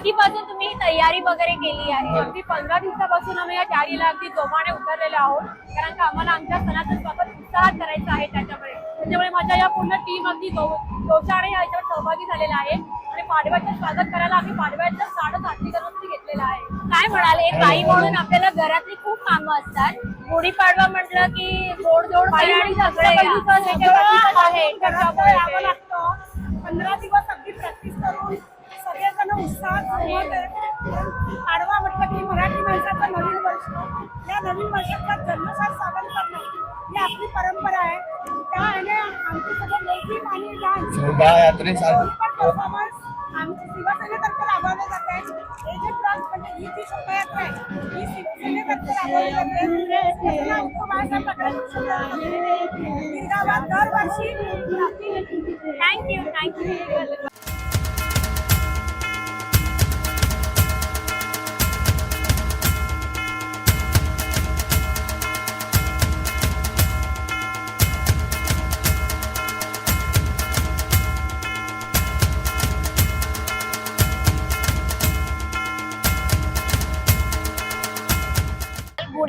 कधीपासून तुम्ही ही तयारी वगैरे केली आहे. अगदी पंधरा दिवसापासून आम्ही या तयारीला अगदी जोमाने उतरलेलो आहोत. कारण का आम्हाला आमच्या सणाचं स्वागत उत्साहात करायचं आहे त्याच्यामुळे. त्याच्यामुळे माझ्या या पूर्ण टीम अगदी जोशाने याच्यात सहभागी झालेला आहे. आणि पाडव्याचं स्वागत करायला आम्ही पाडव्याचं साडं सातवी करून घेतलेलं आहे. काय म्हणाल? एक बाई म्हणून आपल्याला घरातली खूप कामं असतात. गुढीपाडवा म्हटलं की जोडजोड आणि सगळे आहे. पंधरा दिवस आहे. पाडवा म्हटलं की मराठी माणसाचं नवीन वर्ष. या नवीन वर्षाचं जल्लोषात स्वागत करणं ही आपली परंपरा आहे. त्या आणि आमचे सगळे लेखी आणि डान्स परफॉर्मन्स आमची शिवसेनेतर्फे राबवले जाते हे जे ट्रस्ट म्हणजे ही जी शोभायात्रा आहे ही शिवसेनेतर्फे राबवली जाते प्रकारे दरवर्षी. Thank you. Thank you.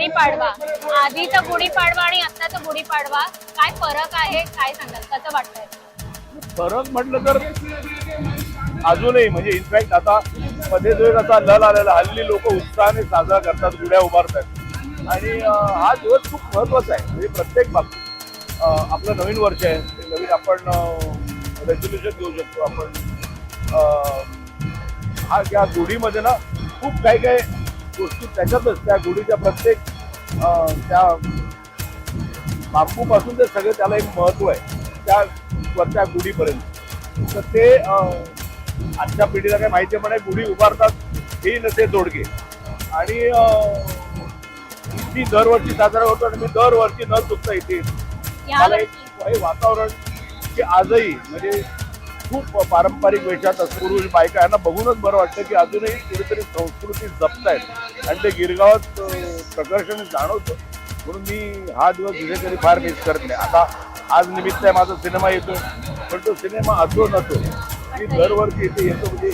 Gudi Padwa. आधीचा गुढीपाडवा आणि आत्ताचा गुढीपाडवा. काय फरक आहे? काय सांगाल? कसं वाटतंय? फरक म्हटलं तर अजूनही म्हणजे इनफॅक्ट आता मध्ये जो असा लल आलेला हल्ली लोक उत्साहाने साजरा करतात गुड्या उभारतात. आणि हा दिवस खूप महत्त्वाचा आहे. म्हणजे प्रत्येक बाबतीत. आपलं नवीन वर्ष आहे. ते नवीन आपण रेझोल्युशन घेऊ शकतो आपण. हा या गुढीमध्ये ना खूप काही काही गोष्टी त्याच्यातच त्या गुढीच्या प्रत्येक त्या बांबूपासून ते सगळे त्याला एक महत्त्व आहे त्या वरच्या गुढीपर्यंत. तर ते आजच्या पिढीला काही माहिती आहे पण हे गुढी उभारतात हे नसे जोडगे. आणि मी दरवर्षी साजरा करतो आणि मी दरवर्षी न चुकता इथे मला एक हे वातावरण की आजही म्हणजे खूप पारंपरिक वेशात पुरुष बायका यांना बघूनच बरं वाटतं की अजूनही कुठेतरी संस्कृती जपतायत. आणि ते गिरगावात अं, प्रकर्षाने जाणवतं. म्हणून मी हा दिवस कुठेतरी फार मिस करत नाही. आता आज निमित्त आहे माझा सिनेमा येतो पण तो सिनेमा असो नसो मी दरवर्षी इथे येतो म्हणजे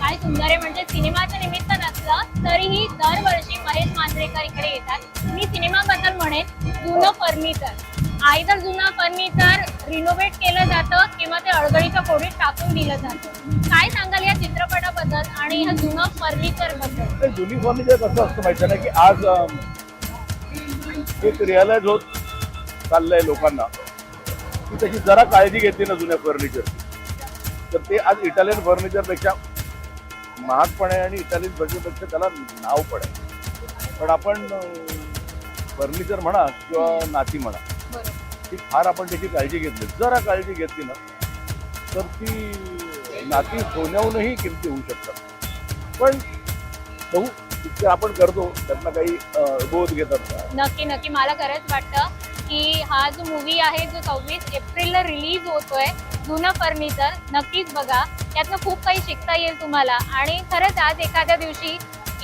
काय सुंदर आहे म्हणजे सिनेमाच्या निमित्त नसलं तरीही दरवर्षी महेश मांजरेकर इकडे येतात. मी सिनेमाबद्दल म्हणेन जुनं फर्निचर आयदर जुनं फर्निचर रिनोव्हेट केलं जातं किंवा ते अडगळीच्या कोडीत टाकून दिलं जातं. काय सांगाल या चित्रपटाबद्दल आणि ह्या जुनं फर्निचरबद्दल? ते जुनी फर्निचर कसं असतं माहिती आहे ना की आज अं, एक रिअलाइज होत चाललंय लोकांना. की त्याची जरा काळजी घेतली ना जुन्या फर्निचर तर ते आज इटालियन फर्निचरपेक्षा महाग पण आहे आणि इटालियन फर्निचरपेक्षा त्याला नाव पण आहे. पण आपण फर्निचर म्हणा किंवा नाती म्हणा ती फार आपण त्याची काळजी घेतली जरा काळजी घेतली ना तर ती नाती सोन्याहूनही किमती होऊ शकतात. पण बघू तिथे आपण करतो त्यांना काही बोध घेतात नक्की नक्की. मला खरंच वाटतं की हा जो मूवी आहे जो सव्वीस एप्रिलला रिलीज होतोय जुनं फर्निचर नक्कीच बघा. त्यातनं खूप काही शिकता येईल तुम्हाला. आणि खरंच आज एखाद्या दिवशी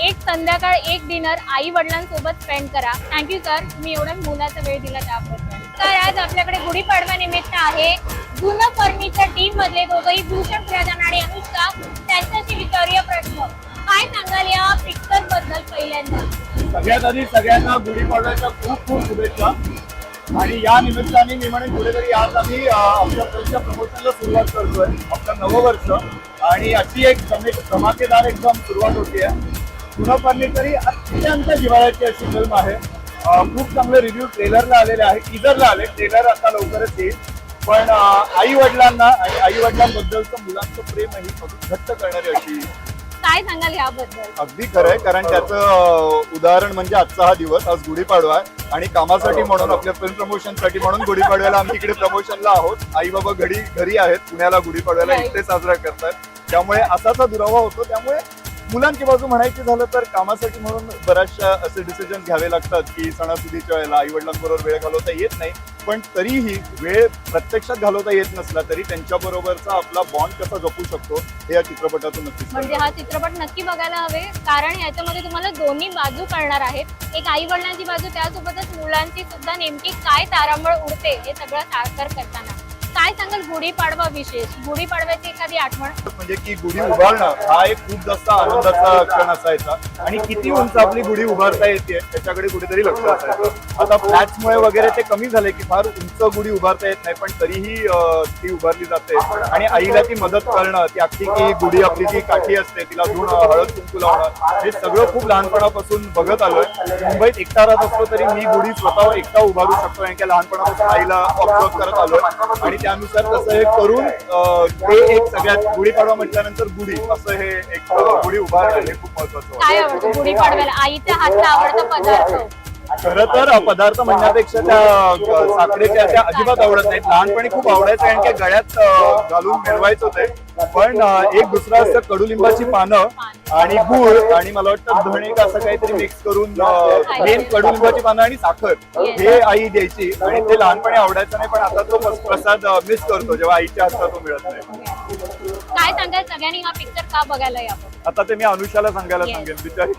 एक संध्याकाळ एक डिनर आई वडिलांसोबत स्पेंड करा थँक्यू सर मी एवढा मुलाचा वेळ दिला त्याबद्दल. तर आज आपल्याकडे गुढीपाडवा निमित्त आहे. जुनं फर्निचर टीम मधले दोघही भूषण प्रधान आणि अनुष्का त्यांच्याशी विचारूया प्रश्न. काय सांगाल या पिक्चरबद्दल पहिल्यांदा? सगळ्यात आधी सगळ्यांना गुढीपाडव्याच्या खूप खूप शुभेच्छा. आणि या निमित्ताने मी म्हणेन कुठेतरी आज आम्ही आमच्या आपल्या फिल्मच्या प्रमोशनला सुरुवात करतोय आपलं नवं वर्ष. आणि अशी एक धमाकेदार एकदम सुरुवात होती आहे पुन्हा फर्निचर ही अत्यंत जिव्हाळ्याची अशी फिल्म आहे. खूप चांगले रिव्ह्यू ट्रेलरला आलेले आहे टीजरला आले ट्रेलर आता लवकरच येईल. पण आई वडिलांना आणि आई वडिलांबद्दलचं मुलांचं प्रेम ही घट्ट करणारी अशी काय सांगाल याबद्दल? अगदी खरं आहे. कारण त्याचं उदाहरण म्हणजे आजचा हा दिवस. आज गुढीपाडवा आहे. आणि कामासाठी म्हणून आपल्या फिल्म प्रमोशनसाठी म्हणून गुढीपाडव्याला आम्ही इकडे प्रमोशनला आहोत. आई बाबा घरी घरी आहेत. पुण्याला गुढीपाडव्याला. इथे साजरा करतात त्यामुळे असाच हा दुरावा होतो. त्यामुळे मुलांची बाजू म्हणायची झालं तर कामासाठी म्हणून बऱ्याचशा असे डिसिजन घ्यावे लागतात की सणासुदीच्या वेळेला आई वडिलांबरोबर वेळ घालवता येत नाही. पण तरीही वेळ प्रत्यक्षात घालवता येत नसला तरी त्यांच्या बरोबरचा आपला बॉन्ड कसा जपू शकतो हे या चित्रपटातून नक्की म्हणजे हा चित्रपट नक्की बघायला हवे. कारण याच्यामध्ये तुम्हाला दोन्ही बाजू कळणार आहेत. एक आई वडिलांची बाजू त्यासोबतच मुलांची सुद्धा नेमकी काय तारांबळ उडते हे सगळं साकार करताना. काय सांगाल गुढीपाडवा विशेष? गुढीपाडव्याची एखादी आठवण? म्हणजे की गुढी उभारणं हा एक खूप जास्त आनंदाचा क्षण असायचा. आणि किती उंच आपली गुढी उभारता येते त्याच्याकडे कुठेतरी लक्ष असायचं. आता फ्लॅट्समुळे वगैरे ते कमी झाले की फार उंच गुढी उभारता येत नाही पण तरीही ती उभारली जाते. आणि आईला ती मदत करणं ती अख्खी की गुढी आपली जी काठी असते तिला धुणं हळद कुंकू लावणं हे सगळं खूप लहानपणापासून बघत आलोय. मुंबईत एकटा राहत असलो तरी मी गुढी स्वतः एकटा उभारू शकतो कारण की लहानपणापासून आईला ऑब्झर्व करत आलोय. आणि त्यानुसार तसं हे करून ते एक सगळ्यात गुढीपाडवा म्हटल्यानंतर गुढी असं हे एक गुढी उभारणं हे खूप महत्वाचं काय आवडतं गुढीपाडव्याला आईच्या हातचा आवडता पदार्थ? खरं तर पदार्थ म्हणण्यापेक्षा त्या साखरेच्या त्या अजिबात आवडत नाहीत. लहानपणी खूप आवडायचं कारण की गळ्यात घालून मिळवायचं ते पण एक दुसरं असतं कडुलिंबाची पानं आणि गुळ आणि मला वाटतं धणे का असं काहीतरी मिक्स करून मेन कडुलिंबाची पानं आणि साखर हे आई द्यायची आणि ते लहानपणी आवडायचं नाही पण आता तो प्रस- प्रसाद मिस करतो जेव्हा आईच्या हातचा तो मिळत नाही. काय सांगाल सगळ्यांनी हा पिक्चर का बघायला आता ते मी अनुषाला सांगायला. सांगेन बिचारी.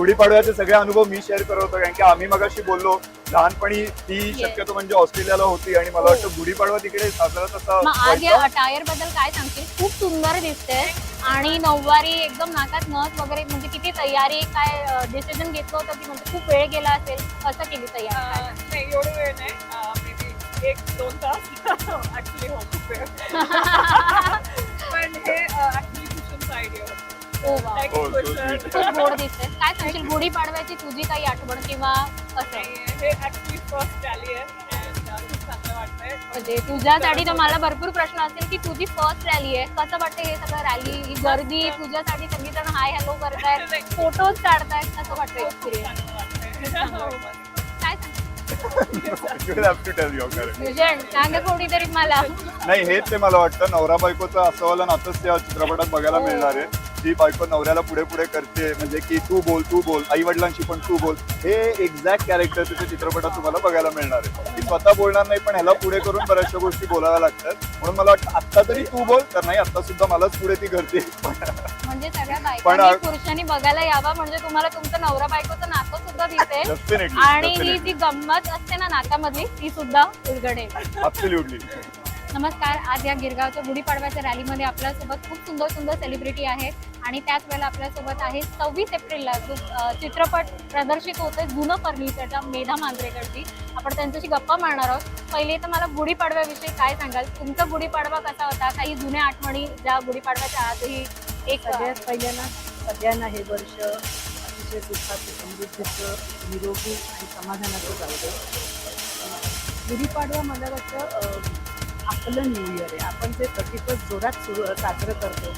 गुढीपाडव्याचे सगळे अनुभव मी शेअर करत होतो कारण की आम्ही मगाशी बोललो लहानपणी ती शक्यतो म्हणजे ऑस्ट्रेलियाला होती आणि मला वाटतं गुढीपाडवा तिकडे साजरा तसा मग आज या व्हायचा. अटायरबद्दल काय सांगशील? खूप सुंदर दिसते आणि नऊवारी एकदम नाकात नथ वगैरे म्हणजे किती तयारी काय डिसिजन घेतलं होतं की म्हणजे खूप वेळ गेला असेल कसं केली तयारी एवढं वेळ नाही. एक दोन तास. ऍक्च्युली हो खूप वेळ. ओ वा. Like Oh. खूप गोड दिसते काय सांगशील गुढीपाडव्याची तुझी काही आठवण किंवा कसं आणि हे ऍक्च्युली फर्स्ट रॅली आहे and, अं, खूप चांगलं वाटतंय. म्हणजे तुझ्यासाठी तर मला भरपूर प्रश्न असेल की तुझी फर्स्ट रॅली आहे. कसं वाटतं हे सगळं रॅली ही गर्दी तुझ्यासाठी सगळीजण हाय हॅलो करतायत. फोटोज काढतायत. कसं वाटतं एक्सपिरियन्स चांगलं वाटतंय. काय सांग You'll have to tell your correct. विजय सांग कोणीतरी मला. नाही हेच ते मला वाटतं. नवरा बायकोचं असं वाला नातंच त्या चित्रपटात बघायला हो. मिळणार आहे. जी बायको नवऱ्याला पुढे पुढे करते. म्हणजे की तू बोल तू बोल आई वडिलांशी पण तू बोल. हे एक्झॅक्ट कॅरेक्टर तिथे चित्रपटात तुम्हाला बघायला मिळणार आहे. ती स्वतः बोलणार नाही पण ह्याला पुढे करून बऱ्याचशा गोष्टी बोलाव्या लागतात. म्हणून मला वाटतं आत्ता तरी तू बोल तर नाही आता सुद्धा मलाच पुढे ती करते. म्हणजे सगळ्या बायकांनी पुरुषांनी बघायला यावा म्हणजे तुम्हाला तुमचं नवरा बायकोचं नातं सुद्धा दिसेल. डेफिनेटली आणि ही जी गंमत असते ना नात्यामधली ती सुद्धा उलगडेल. नमस्कार आज या गिरगावच्या गुढीपाडव्याच्या रॅलीमध्ये आपल्यासोबत खूप सुंदर सुंदर सेलिब्रिटी आहे आणि त्याच वेळेला आपल्यासोबत आहे सव्वीस एप्रिलला जो चित्रपट प्रदर्शित होतोय जुनं फर्निचरच्या मेधा मांजरेकडची. आपण त्यांच्याशी गप्पा मारणार आहोत. पहिले तर मला गुढीपाडव्याविषयी काय सांगाल? तुमचा गुढीपाडवा कसा होता? काही जुन्या आठवणी ज्या गुढीपाडव्याच्या आजही एक सगळ्यात पहिल्यांदा सगळ्यांना हे वर्ष अतिशय सुखाचं समृद्धीचं निरोगी आणि समाधानाचं जाऊ दे गुढीपाडवा मला वाटतं आपलं न्यू इयर आहे. आपण ते थर्टी फर्स्ट जोरात सुरू साजरं करतो.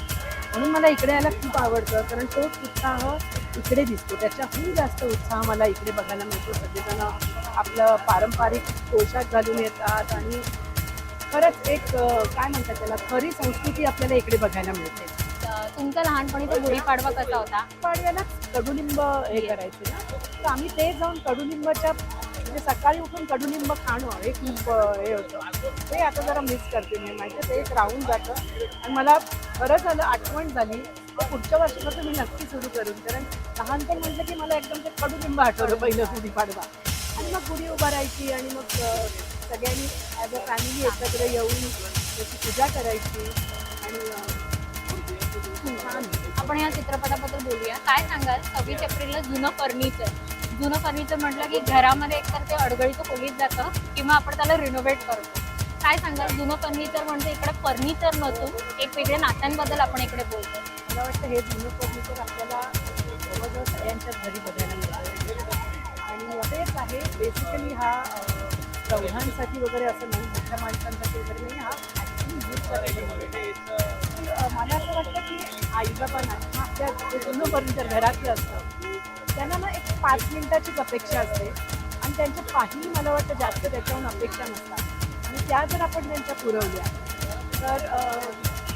म्हणून मला इकडे यायला खूप आवडतं कारण तोच उत्साह इकडे दिसतो. त्याच्याहून जास्त उत्साह मला इकडे बघायला मिळतो. सगळेजण आपलं पारंपरिक पोशाख घालून येतात आणि खरंच एक काय म्हणतात त्याला खरी संस्कृती आपल्याला इकडे बघायला मिळते. तुमचा लहानपणीचा गुढीपाडवा कसा होता? पाडव्याला कडुलिंब हे करायचे ना? तर आम्ही ते जाऊन कडुलिंबाच्या म्हणजे सकाळी उठून कडुलिंब खाणं हे खूप हे होतं. ते आता जरा मिस करते मी. माहिती ते एक राहून जातं. आणि मला बरं झालं आठवण झाली. पुढच्या वर्षापासून मी नक्की सुरू करून. कारण लहानपण म्हटलं की मला एकदम ते कडुलिंब आठवलं पहिलं गुढीपाडवा आणि मग गुढी उभारायची आणि मग सगळ्यांनी ॲज अ फॅमिली एकत्र येऊन त्याची पूजा करायची. आणि आपण या चित्रपटाबद्दल बोलूया. काय सांगाल? सव्वीस एप्रिलला जुनं फर्निचर. जुनं फर्निचर म्हटलं की घरामध्ये एकतर ते अडगळीचं खोलीत जातं किंवा आपण त्याला रिनोव्हेट करतो. काय सांगाल? जुनं फर्निचर म्हणजे इकडे फर्निचर नसून एक वेगळ्या नात्यांबद्दल आपण इकडे बोलतो मला वाटतं हे जुनं फर्निचर आपल्याला जवळजवळ सगळ्यांच्याच घरी बघायला मिळतं. आणि तेच आहे. बेसिकली हा चौघांसाठी वगैरे असं नाही मोठ्या माणसांसाठी वगैरे नाही. हा मला असं वाटतं की आईबाबांना हा आपल्या जुनं फर्निचर घरातलं असतं. त्यांना ना एक पाच मिनिटाचीच अपेक्षा असते. आणि त्यांच्या काही मला वाटतं जास्त त्याच्याहून अपेक्षा नसतात. आणि त्या जर आपण त्यांच्या पुरवल्या तर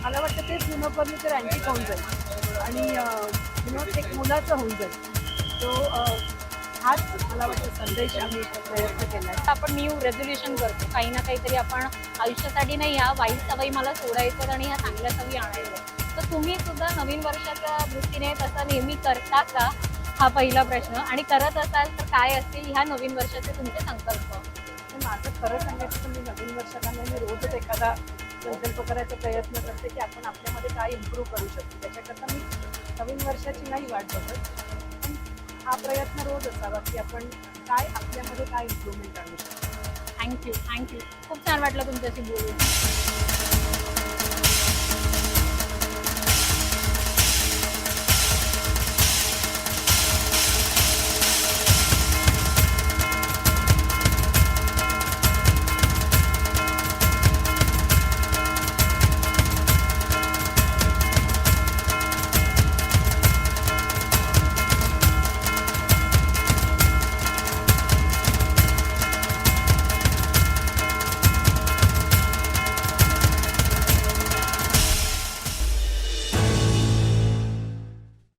मला वाटतं ते जुनं तर अँटिक होऊन जाईल. आणि यु नो एक मुलाचं होऊन जाईल. तो हाच मला वाटतं संदेश आम्ही प्रयत्न केला आहे आपण न्यू रेझोल्युशन करतो. काही ना काहीतरी आपण आयुष्यासाठी नाही ह्या वाईट सवयी मला सोडायचं आणि ह्या चांगल्या सवयी आणायच्या तर तुम्ही सुद्धा नवीन वर्षाच्या दृष्टीने तसं नेहमी करता का? हा पहिला प्रश्न. आणि करत असाल तर काय असतील ह्या नवीन वर्षाचे तुमचे संकल्प? माझं खरं सांगायचं तर मी नवीन वर्षाला मी रोजच एखादा संकल्प करायचा प्रयत्न करते की आपण आपल्यामध्ये काय इम्प्रूव्ह करू शकतो त्याच्याकरता मी नवीन वर्षाची नाही वाट बघत. पण हा प्रयत्न रोज असावा की आपण काय आपल्यामध्ये काय इम्प्रूव्हमेंट आणू शकतो थँक्यू थँक्यू खूप छान वाटलं तुमच्याशी बोलून.